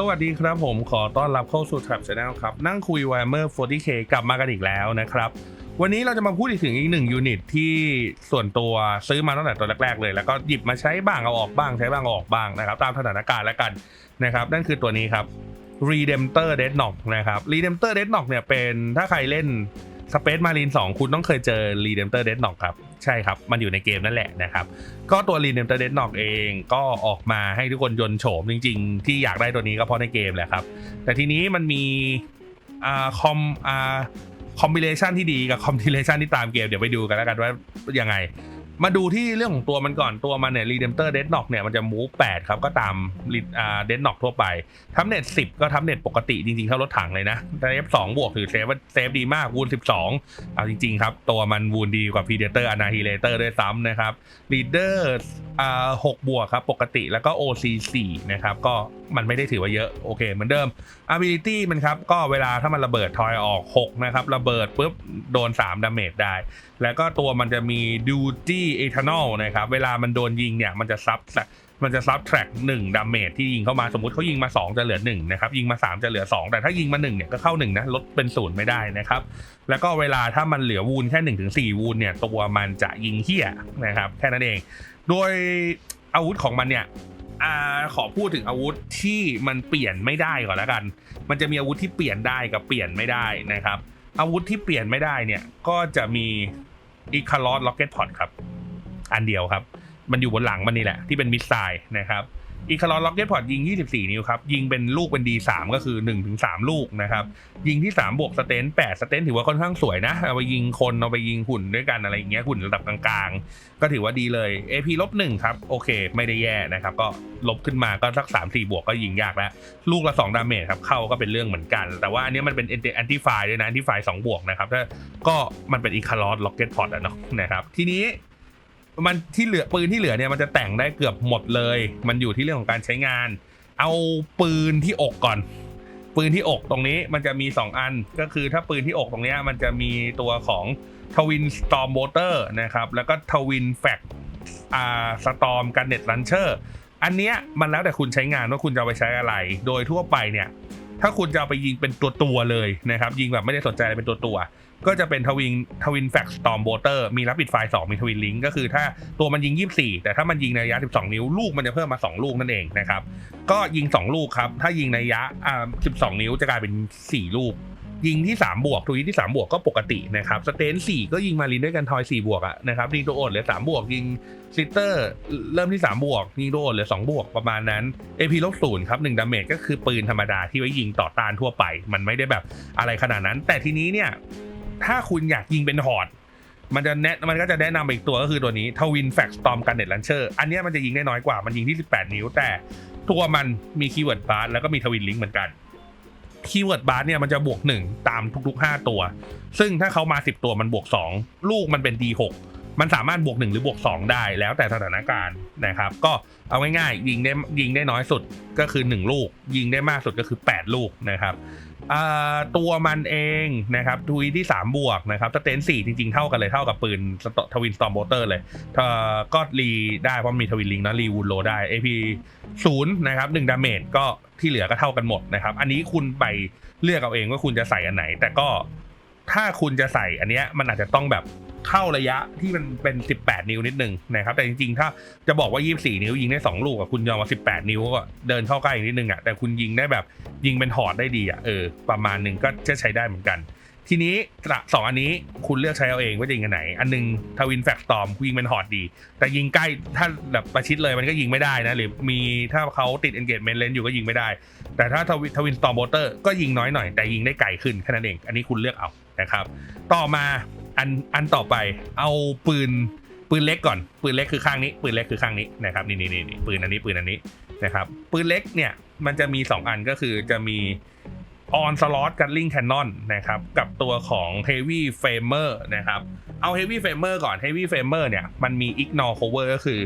สวัสดีครับผมขอต้อนรับเข้าสู่ Trap Channel ครับ นั่งคุย Warhammer 40k กลับมากันอีกแล้วนะครับ วันนี้เราจะมาพูดถึงอีกหนึ่งยูนิตที่ส่วนตัวซื้อมาตั้งแต่ตัวแรกๆเลย แล้วก็หยิบมาใช้บ้างเอาออกบ้างใช้บ้างเอาออกบ้างนะครับ ตามสถานการณ์แล้วกันนะครับ นั่นคือตัวนี้ครับ Redemptor Dead Knock นะครับ Redemptor Dead Knock เนี่ยเป็นถ้าใครเล่น สเปซมารีนสองคุณต้องเคยเจอรีเดมเตอร์เดดน็อกครับ ใช่ครับ มันอยู่ในเกมนั่นแหละนะครับ ก็ตัวรีเดมเตอร์เดดน็อกเองก็ออกมาให้ทุกคนยนโฉมจริง ๆ ที่อยากได้ตัวนี้ก็เพราะในเกมแหละครับ แต่ทีนี้มันมีอ่าคอมอ่าคอมบิเลชันที่ดีกับคอมบิเลชันที่ตามเกมเดี๋ยวไปดูกันแล้วกันว่ายังไง มาดูที่เรื่องของตัวมันก่อนตัวมันเนี่ย Redemptor Dead Knock เนี่ยมันจะ move 8ครับก็ตามอ่า Dead Knock ทั่วไปทับเน็ต10ก็ทับเน็ตปกติจริงๆเท่ารถถังเลยนะแต่เอฟสองบวกถือเซฟว่าเซฟดีมากวูน12เอาจริงๆครับ ตัวมันวูนดีกว่า Predator Annihilator ด้วยซ้ำนะครับ Leader อ่า6บวกครับปกติแล้วก็ OC 4นะครับก็มันไม่ได้ถือว่าเยอะโอเคเหมือนเดิม ability มันครับก็เวลาถ้ามันระเบิดทอยออก6นะครับระเบิดปุ๊บโดน3ดาเมจได้แล้วก็ตัวมันจะมี duty eternal นะครับเวลามันโดนยิงเนี่ยมันจะซับมันจะซับแทร็ก1ดาเมจที่ยิงเข้ามาสมมติเขายิงมา 2 จะเหลือ1นะครับยิงมา 3 จะเหลือ 2 แต่ถ้ายิงมา1เนี่ยก็เข้า1นะลดเป็นศูนย์ไม่ได้นะครับแล้วก็เวลาถ้ามันเหลือวูนแค่1-4ถึงสวูนเนี่ยตัวมันจะยิงเฮี้ยนะครับแค่นั้นเอง โดยอาวุธของมันเนี่ยอขอพูดถึงอาวุธที่มันเปลี่ยนไม่ได้ก่อนแล้วกัน มันจะมีอาวุธที่เปลี่ยนได้กับเปลี่ยนไม่ได้นะครับอาวุธที่เปลี่ยนไม่ได้เนี่ยก็จะมี อีคาร์ลล็อกเก็ตพอดครับ อันเดียวครับ มันอยู่บนหลังมันนี่แหละ ที่เป็นมิสไซล์นะครับ อีคาร์ลล็อกเก็ตพอดยิง 24 นิ้วครับ ยิงเป็นลูกเป็น D3 ก็คือ 1-3 ลูกนะครับ ยิงที่ 3 บวกสเตน8สเตนถือว่าค่อนข้างสวยนะ เอาไปยิงคนเอาไปยิงหุ่นด้วยกันอะไรอย่างเงี้ยหุ่นระดับกลางๆ ก็ถือว่าดีเลย AP ลบหนึ่งครับ โอเค ไม่ได้แย่นะครับ ก็ลบขึ้นมาก็สัก 3-4 บวกก็ยิงยากแล้ว ลูกละ 2 ดาเมจครับ เข้าก็เป็นเรื่องเหมือนกัน แต่ว่าอันนี้มันเป็นแอนตี้ไฟด้วยนะแอนตี้ไฟสองบวกนะครับถ้าก็มันเป็นอีคาร์ลล็อกเก็ตพอดอะเนาะนะครับทีนี้ มันที่เหลือปืนที่เหลือเนี่ยมันจะแต่งได้เกือบหมดเลย มันอยู่ที่เรื่องของการใช้งาน เอาปืนที่อกก่อน ปืนที่อกตรงนี้มันจะมี 2 อัน ก็คือถ้าปืนที่อกตรงนี้มันจะมีตัวของทวินสตอมโบเตอร์นะครับ แล้วก็ทวินแฟกอ่าสตอมกันเน็ตลันเชอร์อันเนี้ยมันแล้วแต่คุณใช้งานว่าคุณจะไปใช้อะไร โดยทั่วไปเนี่ย ถ้าคุณจะเอาไปยิงเป็นตัวตัวๆเลยนะครับ ยิงแบบไม่ได้สนใจอะไรเป็นตัวตัวๆก็จะเป็นทวินทวินแฟกซ์ตอมโบเตอร์มีรับปิดไฟ2มีทวินลิงก์ก็คือถ้าตัวมันยิง 24 แต่ถ้ามันยิงในระยะ 12 นิ้วลูกมันจะเพิ่มมา 2 ลูกนั่นเองนะครับ ก็ยิง 2 ลูกครับ ถ้ายิงในระยะอ่า12 นิ้วจะกลายเป็น 4 ลูก ยิงที่3บวกทวีที่3บวกก็ปกตินะครับสเตน4ก็ยิงมาลินด้วยกันทอย4บวกอะนะครับยิงตัวโอดเหลือ3บวกยิงซิสเตอร์เริ่มที่3บวกยิงตัวโอดเหลือ2บวกประมาณนั้น AP ลบศูนย์ครับ1ดาเมจก็คือปืนธรรมดาที่ไว้ยิงต่อต้านทั่วไป มันไม่ได้แบบอะไรขนาดนั้น แต่ทีนี้เนี่ยถ้าคุณอยากยิงเป็นหอดมันจะแนะมันก็จะแนะนำอีกตัวก็คือตัวนี้ทวินแฟกสตอมกันเน็ตลันเชอร์อันนี้มันจะยิงได้น้อยกว่ามันยิงที่ 18 นิ้วแต่ตัวมันมีคีย์เวิร์ดบาร์แล้วก็มีทวินลิงก์เหมือนกัน คีย์เวิร์ดบาร์เนี่ยมันจะบวก 1 ตามทุก ๆ 5 ตัว ซึ่งถ้าเขามา 10 ตัวมันบวก 2 ลูกมันเป็น D6 มันสามารถบวก 1 หรือบวก 2 ได้แล้วแต่สถานการณ์นะครับ ก็เอาง่ายๆยิงได้ยิงได้น้อยสุดก็คือ 1 ลูก ยิงได้มากสุดก็คือ 8 ลูกนะครับ ตัวมันเองนะครับทวีที่ 3 บวกนะครับสเตนสี่จริงๆ เท่ากันเลยเท่ากับปืนทวินสตอมโบเตอร์เลยเก็รีได้เพราะมีทวินลิงนะรีวูนโลได้ AP 0นะครับ1ดาเมจก็ที่เหลือก็เท่ากันหมดนะครับ อันนี้คุณไปเลือกเอาเองว่าคุณจะใส่อันไหน แต่ก็ถ้าคุณจะใส่อันเนี้ยมันอาจจะต้องแบบ เข้าระยะที่มันเป็น 18 นิ้วนิดนึงนะครับแต่จริงๆ ถ้าจะบอกว่า 24 นิ้วยิงได้ 2 ลูกอะคุณยอมมา 18 นิ้วก็เดินเข้าใกล้อีกนิดนึงอะแต่คุณยิงได้แบบยิงเป็นหอดได้ดีอะเออประมาณหนึ่งก็จะใช้ได้เหมือนกัน ทีนี้สองอันนี้คุณเลือกใช้เอาเองว่าจะยิงอันไหน อันหนึงทวินแฟกตอมยิงเป็นหอดดี แต่ยิงใกล้ถ้าแบบประชิดเลยมันก็ยิงไม่ได้นะหรือมีถ้าเขาติด engagement lens อยู่ก็ยิงไม่ได้ แต่ถ้าทวินทวินตอมโบเตอร์ก็ยิงน้อยหน่อยแต่ยิงได้ไกลขึ้นแค่นั้นเองอันนี้คุณเลือกเอานะครับ ต่อมา อันอันต่อไปเอาปืนปืนเล็กก่อน ปืนเล็กคือข้างนี้ ปืนเล็กคือข้างนี้นะครับนี่นี่นี่ปืนอันนี้ปืนอันนี้นะครับปืนเล็กเนี่ยมันจะมี 2 อันก็คือจะมี on slot gatling cannon นนะครับกับตัวของ heavy framer นะครับเอา heavy framer ก่อน heavy framer เนี่ยมันมี ignore cover ก็คือ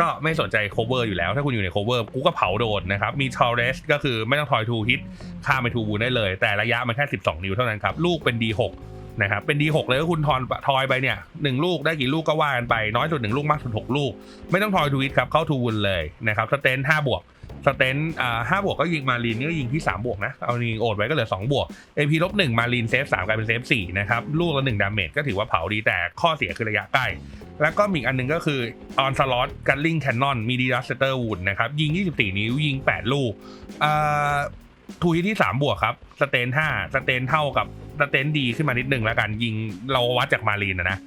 ก็ไม่สนใจ cover อยู่แล้ว ถ้าคุณอยู่ใน cover กูก็เผาโดนนะครับมี torres ก็คือไม่ต้องทอยทูฮิตข้าไปทูบูได้เลย แต่ระยะมันแค่ 12 นิ้วเท่านั้นครับ ลูกเป็น D6 นะครับเป็น D6 เลยก็คุณทอนทอยไปเนี่ยหนึ่งลูกได้กี่ลูกก็ว่ากันไป น้อยสุดหนึ่งลูกมากสุด6ลูก ไม่ต้องทอยทูฮิตครับเข้าทูวูนเลยนะครับสเตน5บวกสเตนอ่าห้าบวกก็ยิงมารีนนี่ก็ยิงที่สามบวกนะเอายิงโอดไว้ก็เหลือสองบวก AP ลบหนึ่งมารีนเซฟสามกลายเป็นเซฟสี่นะครับลูกละหนึ่งดาเมจก็ถือว่าเผาดีแต่ข้อเสียคือระยะใกล้แล้วก็มีอันหนึงก็คือออนสล็อตกันลิงแคนนอนมีดีดัสเตอร์วูดนะครับยิง 24 นิ้วยิง 8 ลูกอ่าทูที่ 3 บวกครับ สเตน 5 สเตนเท่ากับ สเตนดีขึ้นมานิดหนึ่งแล้วกัน ยิงเราวัดจากมารีนนะนะ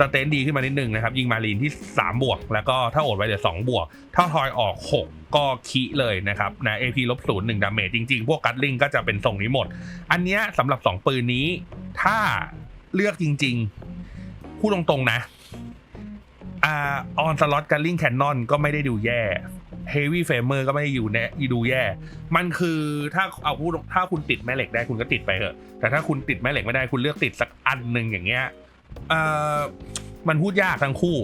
สเตนดีขึ้นมานิดหนึ่งนะครับยิงมารีนที่ 3 บวก แล้วก็ถ้าโอดไว้เหลือ2บวก ถ้าทอยออก 6 ก็คีเลยนะครับนะ AP ลบศูนย์หนึ่งดาเมจจริงๆ พวกกัตลิงก็จะเป็นทรงนี้หมด อันเนี้ยสำหรับ 2 ปืนนี้ ถ้าเลือกจริงๆพูดตรงๆนะอ่าออนสล็อตการลิงแคนนอนก็ไม่ได้ดูแย่ เฮฟวี่เฟเมอร์ก็ไม่อยู่แน่ดูแย่ มันคือถ้าเอาพูดถ้าคุณติดแม่เหล็กได้คุณก็ติดไปเถอะ แต่ถ้าคุณติดแม่เหล็กไม่ได้คุณเลือกติดสักอันหนึ่งอย่างเงี้ยเอ่อมันพูดยากทั้งคู่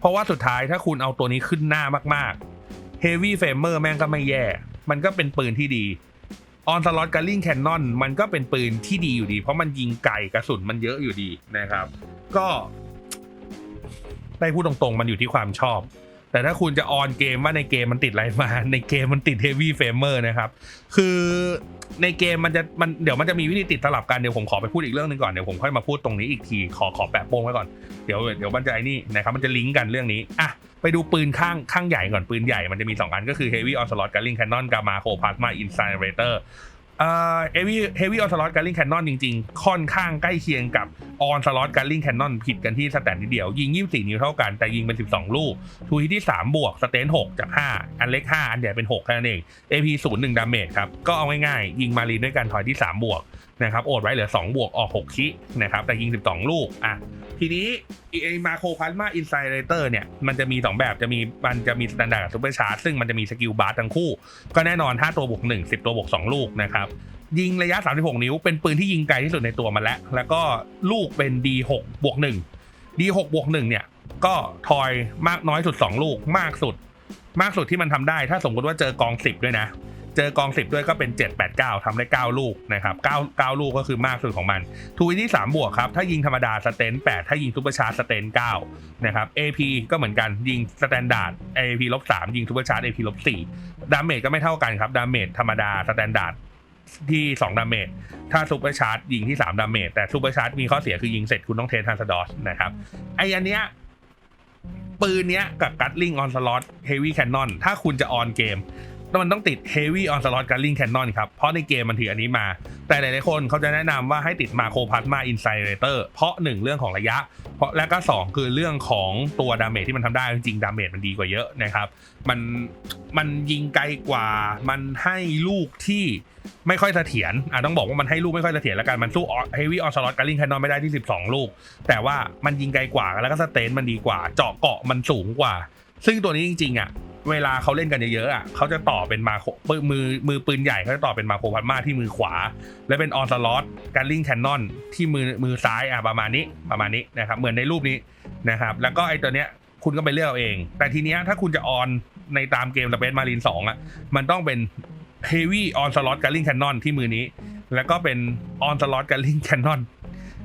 เพราะว่าสุดท้ายถ้าคุณเอาตัวนี้ขึ้นหน้ามากๆเฮฟวี่เฟเมอร์แม่งก็ไม่แย่ มันก็เป็นปืนที่ดีออนสล็อตการลิงแคนนอนมันก็เป็นปืนที่ดีอยู่ดี เพราะมันยิงไกลกระสุนมันเยอะอยู่ดีนะครับ ก็ได้พูดตรงๆ มันอยู่ที่ความชอบ แต่ถ้าคุณจะออนเกมว่าในเกมมันติดอะไรมา ในเกมมันติด Heavy Framer นะครับ คือในเกมมันจะมันเดี๋ยวมันจะมีวิธีติดสลับกันเดี๋ยวผมขอไปพูดอีกเรื่องหนึงก่อนเดี๋ยวผมค่อยมาพูดตรงนี้อีกทีขอขอแปะโป้งไว้ก่อนเดี๋ยวเดี๋ยวมันจะไอ้นี่นะครับมันจะลิงก์กันเรื่องนี้อะไปดูปืนข้างข้างใหญ่ก่อนปืนใหญ่มันจะมี 2 อันก็คือ Heavy Onslaught Gatling Cannon กับ Marco Plasma Incinerator เอวี่เฮวี่ออนสลอดการ์ลิงแคนนอนจริงๆ ค่อนข้างใกล้เคียงกับออนสล็อตการลิงแคนนอนผิดกันที่สแตนนิดเดียว ยิง 24 นิ้วเท่ากัน แต่ยิงเป็น 12 ลูก ทูฮิตที่ 3 บวก สเตน 6 จาก 5 อันเล็ก 5 อันใหญ่เป็น6แค่นั้นเอง AP 0 1 ดาเมจครับ ก็เอาง่ายๆ ยิงมารีนด้วยกันถอยที่ 3 บวก นะครับโอดไว้เหลือ 2 บวกออก 6 คินะครับแต่ยิง 12 ลูกอะทีนี้ไอ้มาโครพลาสมาอินไซเ r เตอร์เนี่ยมันจะมี 2 แบบจะมีมันจะมีสแตนดาร์ดกับซูเปอร์ชาร์จซึ่งมันจะมีสกิลบาร์ทั้งคู่ ก็แน่นอน 5 ตัวบวก 1 10 ตัวบวก 2 ลูกนะครับยิงระยะ 36 นิ้ว เป็นปืนที่ยิงไกลที่สุดในตัวมันแล้ว แล้วก็ลูกเป็น D6 บวก1 D6 บวก1เนี่ยก็ทอยมากน้อยสุด 2 ลูกมากสุด มากสุดที่มันทำได้ ถ้าสมมติว่าเจอกอง 10 ด้วยนะ เจอกอง 10 ด้วยก็เป็น 7 8 9ทำได้ 9 ลูกนะครับ9 9 ลูกก็คือมากสุดของมันทูวิที่3บวกครับ ถ้ายิงธรรมดาสเตน8ถ้ายิงซูเปอร์ชาร์จสเตน9นะครับ AP ก็เหมือนกันยิงสแตนดาร์ด AP ลบ3ยิงซูเปอร์ชาร์จ AP ลบ4ดาเมจก็ไม่เท่ากันครับดาเมจธรรมดาสแตนดาร์ดที่ 2 ดาเมจ ถ้าซูเปอร์ชาร์จยิงที่ 3 ดาเมจ แต่ซูเปอร์ชาร์จมีข้อเสียคือยิงเสร็จคุณต้องเททันสดอสนะครับ ไออันเนี้ยปืนเนี้ยกับกัตลิงออนสล็อตเฮฟวี่แคนนอนถ้าคุณจะออนเกม มันต้องติด Heavy on slot Gatling Cannon ครับ เพราะในเกมมันถืออันนี้มา แต่หลายๆคนเขาจะแนะนำว่าให้ติด Macro Plasma Incinerator เพราะ 1 เรื่องของระยะ เพราะและก็ 2 คือเรื่องของตัวดาเมจที่มันทำได้จริงๆดาเมจมันดีกว่าเยอะนะครับมันมันยิงไกลกว่า มันให้ลูกที่ไม่ค่อยเสถียรอะต้องบอกว่ามันให้ลูกไม่ค่อยเสถียรแล้วกัน มันสู้ Heavy on slot Gatling Cannon ไม่ได้ที่ 12 ลูก แต่ว่ามันยิงไกลกว่าแล้วก็สเตนมันดีกว่า เจาะเกาะมันสูงกว่า ซึ่งตัวนี้จริงๆอะเวลาเขาเล่นกันเยอะๆอะเขาจะต่อเป็นมาโคปืนมือมือปืนใหญ่เขาจะต่อเป็นมาโครพัดมาที่มือขวา และเป็นออนสล็อตการลิงแคนนอนที่มือมือซ้ายอะประมาณนี้ประมาณนี้นะครับเหมือนในรูปนี้นะครับ แล้วก็ไอ้ตัวเนี้ยคุณก็ไปเลือกเอาเอง แต่ทีเนี้ยถ้าคุณจะออนในตามเกมสเปซมารีนสองอะมันต้องเป็น Heavy on slot Gatling Cannon ที่มือนี้ แล้วก็เป็น on slot Gatling Cannon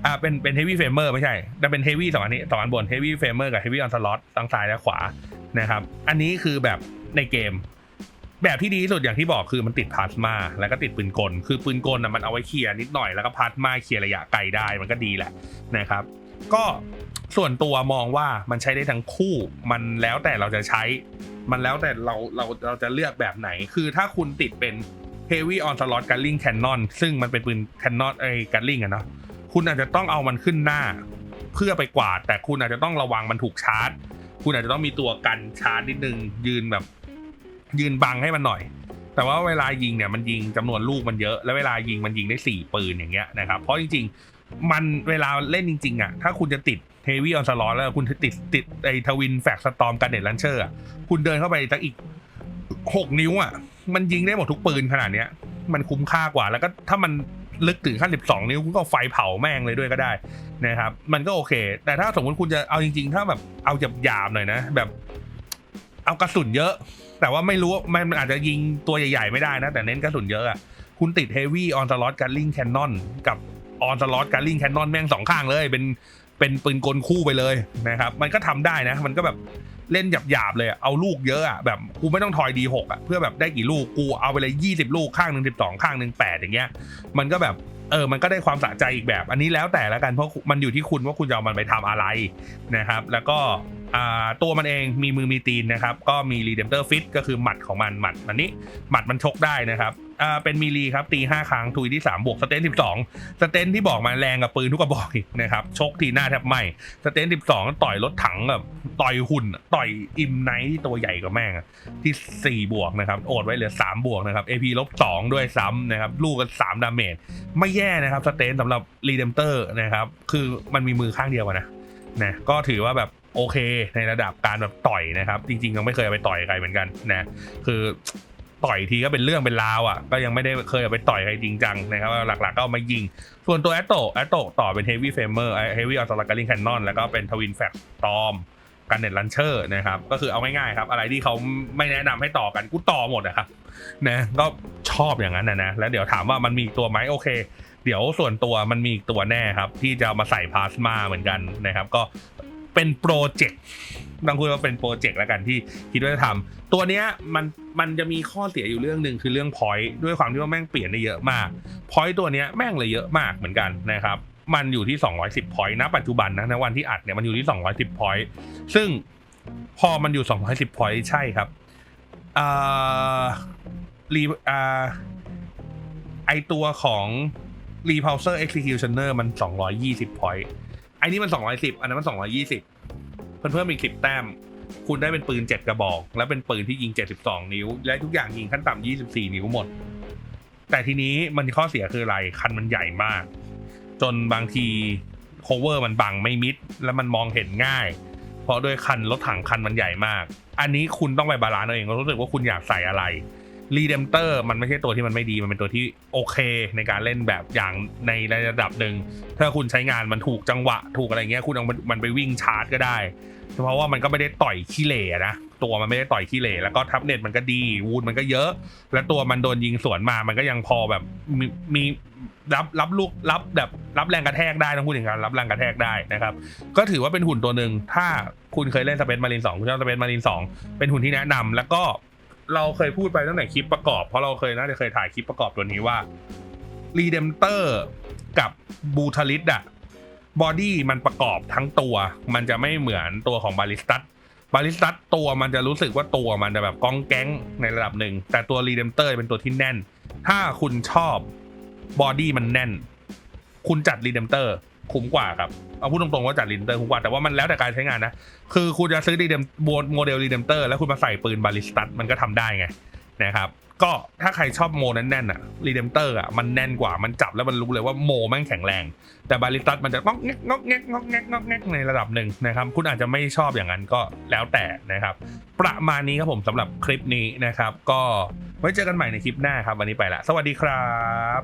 อ่าเป็นเป็น Heavy Framer ไม่ใช่แต่เป็น Heavy สองอันนี้สองอันบน Heavy Framer กับ Heavy on slot ทั้งซ้ายและขวา นะครับ อันนี้คือแบบในเกม แบบที่ดีที่สุดอย่างที่บอกคือมันติดพลาสมา แล้วก็ติดปืนกล คือปืนกลนะมันเอาไว้เคลียร์นิดหน่อยแล้วก็พลาสมาเคลียร์ระยะไกลได้มันก็ดีแหละนะครับ ก็ส่วนตัวมองว่ามันใช้ได้ทั้งคู่ มันแล้วแต่เราจะใช้ มันแล้วแต่เราเราเราจะเลือกแบบไหน คือถ้าคุณติดเป็น Heavy on slot Gatling Cannon ซึ่งมันเป็นปืน Cannon ไอ้ Gatling อะเนาะคุณอาจจะต้องเอามันขึ้นหน้า เพื่อไปกวาด แต่คุณอาจจะต้องระวังมันถูกชาร์จ คุณอาจจะต้องมีตัวกันชาร์จนิดนึงยืนแบบ ยืนบังให้มันหน่อย แต่ว่าเวลายิงเนี่ยมันยิงจำนวนลูกมันเยอะ แล้วเวลายิงมันยิงได้สี่ปืนอย่างเงี้ยนะครับ เพราะจริง ๆ มันเวลาเล่นจริง ๆอะถ้าคุณจะติดเฮฟวี่ออนสลอตแล้วคุณติดติดไอ้ทวินแฟกสตอมกันเน็ตลันเชอร์คุณเดินเข้าไปสักอีกหกนิ้วอะมันยิงได้หมดทุกปืนขนาดเนี้ยมันคุ้มค่ากว่าแล้วก็ถ้ามัน ลึกถึงขั้น 12 นิ้วคุณก็ไฟเผาแม่งเลยด้วยก็ได้นะครับ มันก็โอเค แต่ถ้าสมมติคุณจะเอาจริง ๆ ถ้าแบบเอาหยาบๆหน่อยนะ แบบ เอากระสุนเยอะ แต่ว่าไม่รู้มันอาจจะยิงตัวใหญ่ๆไม่ได้นะ แต่เน้นกระสุนเยอะอะคุณติด Heavy on slot Gatling Cannon กับ on slot Gatling Cannon แม่งสองข้างเลย เป็นเป็นปืนกลคู่ไปเลยนะครับ มันก็ทำได้นะ มันก็แบบ เล่นหยาบๆเลยเอาลูกเยอะอะแบบกูไม่ต้องทอยดีหกอะเพื่อแบบได้กี่ลูกกูเอาไปเลยยี่สิบลูกข้างหนึ่งสิบสองข้างหนึ่งแปดอย่างเงี้ย มันก็แบบเออมันก็ได้ความสะใจอีกแบบ อันนี้แล้วแต่ละกันเพราะมันอยู่ที่คุณว่าคุณจะเอามันไปทำอะไรนะครับ แล้วก็ ตัวมันเองมีมือมีตีนนะครับ ก็มี Redemptor Fit ก็คือหมัดของมันหมัดมันนี้หมัดมันชกได้นะครับเป็นมีลีครับตี 5 ครั้งทุยที่ 3 บวกสเตน12 สเตนที่บอกมาแรงกับปืนทุกกระบอกอีกนะครับชกทีหน้าแทบไหมสเตน12 ต่อยรถถังแบบต่อยหุ่น ต่อยอิมไนท์ที่ตัวใหญ่กว่าแม่งที่ 4 บวกนะครับโอดไว้เหลือ 3 บวกนะครับ AP ลบ2ด้วยซ้ำนะครับลูกกัน3ดาเมจไม่แย่นะครับสเตนสำหรับรีเดมเตอร์นะครับคือมันมีมือข้างเดียวนะนะก็ถือว่าแบบ โอเค ในระดับการแบบต่อยนะครับ จริงๆยังไม่เคยไปต่อยใครเหมือนกันนะคือต่อยทีก็เป็นเรื่องเป็นราวอะ ก็ยังไม่ได้เคยไปต่อยใครจริงจังนะครับหลักๆ ก็เอามายิง ส่วนตัวแอตโตแอตโตต่อเป็นเฮฟวี่เฟมเมอร์เฮฟวี่ออโตลาการิงแคนนอนแล้วก็เป็นทวินแฟกตอมกันเน็ตลันเชอร์นะครับ ก็คือเอาง่ายๆครับ อะไรที่เขาไม่แนะนำให้ต่อกันกูต่อหมดนะครับนะก็ชอบอย่างนั้นนะนะแล้วเดี๋ยวถามว่ามันมีตัวไหมโอเค เดี๋ยวส่วนตัวมันมีอีกตัวแน่ครับ ที่จะมาใส่พลาสมาเหมือนกันนะครับ ก็ เป็นโปรเจกต์ต้องพูดว่าเป็นโปรเจกต์แล้วกันที่คิดว่าจะทำตัวเนี้ยมันมันจะมีข้อเสียอยู่เรื่องหนึ่งคือเรื่องพอยต์ด้วยความที่ว่าแม่งเปลี่ยนได้เยอะมากพอยต์ตัวเนี้ยแม่งเลยเยอะมากเหมือนกันนะครับมันอยู่ที่ 210 พอยต์ณปัจจุบันนะในวันที่อัดเนี่ยมันอยู่ที่ 210 พอยต์ซึ่งพอมันอยู่ 210 พอยต์ใช่ครับอ่ารีอ่าไอตัวของ repulsor executioner มัน 220 point ไอ้นี่มัน210อันนั้นมัน220เพิ่มเพิ่มอีก10แต้ม คุณได้เป็นปืน7กระบอก และเป็นปืนที่ยิง72นิ้ว และทุกอย่างยิงขั้นต่ำ24นิ้วหมด แต่ทีนี้มันข้อเสียคืออะไร คันมันใหญ่มาก จนบางที cover มันบังไม่มิด แล้วมันมองเห็นง่าย เพราะด้วยคันรถถังคันมันใหญ่มาก อันนี้คุณต้องไปบาลานซ์เอาเองรู้สึกว่าคุณอยากใส่อะไร รีเดมเตอร์มันไม่ใช่ตัวที่มันไม่ดี มันเป็นตัวที่โอเคในการเล่นแบบอย่างในระดับหนึ่ง ถ้าคุณใช้งานมันถูกจังหวะ ถูกอะไรเงี้ย คุณเอามันมันไปวิ่งชาร์จก็ได้ เพราะว่ามันก็ไม่ได้ต่อยขี้เหร่นะ ตัวมันไม่ได้ต่อยขี้เหร่แล้วก็ทับเน็ตมันก็ดี วูดมันก็เยอะ แล้วตัวมันโดนยิงสวนมา มันก็ยังพอแบบมีมีรับรับลูกรับแบบรับแรงกระแทกได้ต้องพูดถึงการรับแรงกระแทกได้นะครับ ก็ถือว่าเป็นหุ่นตัวหนึ่งถ้าคุณเคยเล่นสเปนมารินสองคุณชอบสเปนมารินสองเป็นหุ่นที่แนะนำแล้วก็ เราเคยพูดไปตั้งแต่คลิปประกอบ เพราะเราเคยน่าจะเคยถ่ายคลิปประกอบตัวนี้ว่ารีเดมเตอร์กับบูทาลิสอะบอดี้มันประกอบทั้งตัว มันจะไม่เหมือนตัวของบาลิสตัสบาลิสตัสตัวมันจะรู้สึกว่าตัวมันจะแบบก้องแก๊งในระดับหนึ่ง แต่ตัวรีเดมเตอร์เป็นตัวที่แน่น ถ้าคุณชอบบอดี้มันแน่น คุณจัดรีเดมเตอร์ คุ้มกว่าครับ เอาพูดตรงๆว่าจัดรีเดมเตอร์คุ้มกว่าแต่ว่ามันแล้วแต่การใช้งานนะ คือคุณจะซื้อรีเดมโมเดลรีเดมเตอร์แล้วคุณมาใส่ปืนบาลิสตัสมันก็ทำได้ไงนะครับก็ถ้าใครชอบโมแน่นๆอะรีเดมเตอร์อะมันแน่นกว่ามันจับแล้วมันรู้เลยว่าโมแม่งแข็งแรง แต่บาลิสตัสมันจะงอกแงกงอกแงกงอกแงกงอกแงกในระดับหนึ่งนะครับ คุณอาจจะไม่ชอบอย่างนั้นก็แล้วแต่นะครับ ประมาณนี้ครับผมสำหรับคลิปนี้นะครับ ก็ไว้เจอกันใหม่ในคลิปหน้าครับ วันนี้ไปละ สวัสดีครับ